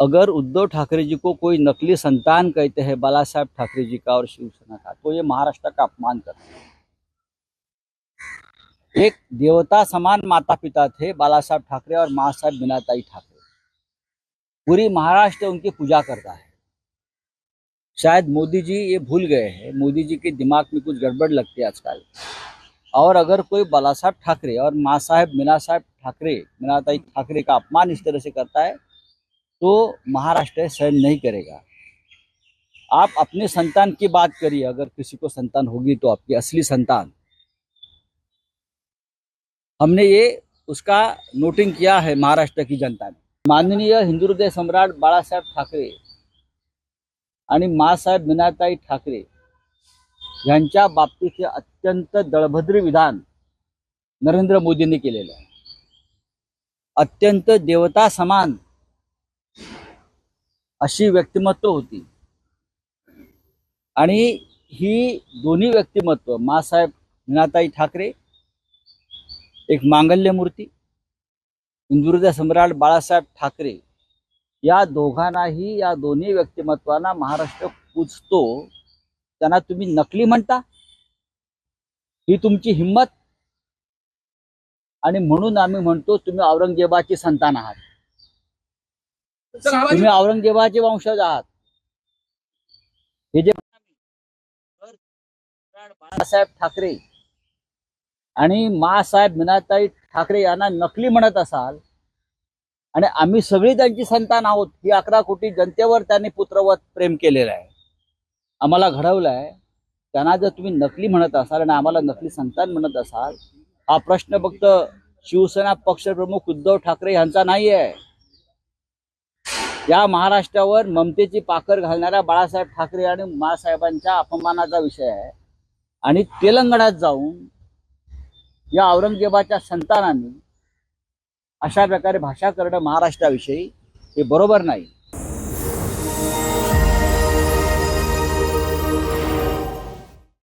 अगर उद्धव ठाकरे जी को कोई नकली संतान कहते हैं, बाला साहब ठाकरे जी का और शिवसेना का तो ये महाराष्ट्र का अपमान करते हैं। एक देवता समान माता पिता थे, बाला साहब ठाकरे और माँ साहब बिनाताई ठाकरे। पूरी महाराष्ट्र उनकी पूजा करता है। शायद मोदी जी ये भूल गए हैं, मोदी जी के दिमाग में कुछ गड़बड़ लगती है आजकल। और अगर कोई बाला साहब ठाकरे और माँ साहब मीना साहब ठाकरे मीनाताई ठाकरे का अपमान इस तरह से करता है तो महाराष्ट्र सहन नहीं करेगा। आप अपने संतान की बात करिए अगर किसी को संतान होगी तो आपकी असली संतान। हमने ये उसका नोटिंग किया है महाराष्ट्र की जनता ने। माननीय हिंदू हृदय सम्राट बाळासाहेब ठाकरे आणि मासाहेब मीनाताई ठाकरे यांच्या बाबतीचे अत्यंत दळभद्री विधान नरेंद्र मोदींनी केलेलं आहे. अत्यंत देवता समान अशी व्यक्तिमत्व होती. आणि ही दोन्ही व्यक्तिमत्व मासाहेब मीनाताई ठाकरे एक मांगल्य मूर्ती सम्राट बाळासाहेब ठाकरे या दोघांनाही या दोन्ही व्यक्तिमत्वांना महाराष्ट्र पूजतो. त्यांना तुम्ही नकली म्हणता? ही तुमची हिंमत? आणि म्हणून आम्ही म्हणतो तुम्ही औरंगजेबाची संतान आहात. तुम्ही औरंगजेबाचे वंशज आहात. हे जे बाळासाहेब ठाकरे आणि मासाहेब मीनाताई ठाकरे यांना नकली म्हणत असाल आणि आम्ही सगळी त्यांची संतान आहोत ही अकरा कोटी जनतेवर त्यांनी पुत्रवत प्रेम केलेलं आहे. आम्हाला घडवलं आहे त्यांना जर तुम्ही नकली म्हणत असाल आणि आम्हाला नकली संतान म्हणत असाल हा प्रश्न फक्त शिवसेना पक्षप्रमुख उद्धव ठाकरे यांचा नाही आहे या महाराष्ट्रावर ममतेची पाकर घालणाऱ्या बाळासाहेब ठाकरे आणि मासाहेबांच्या अपमानाचा विषय आहे. आणि तेलंगणात जाऊन या औरंगजेबाच्या संतानांनी अशा प्रकारे भाषा करणं महाराष्ट्राविषयी हे बरोबर नाही.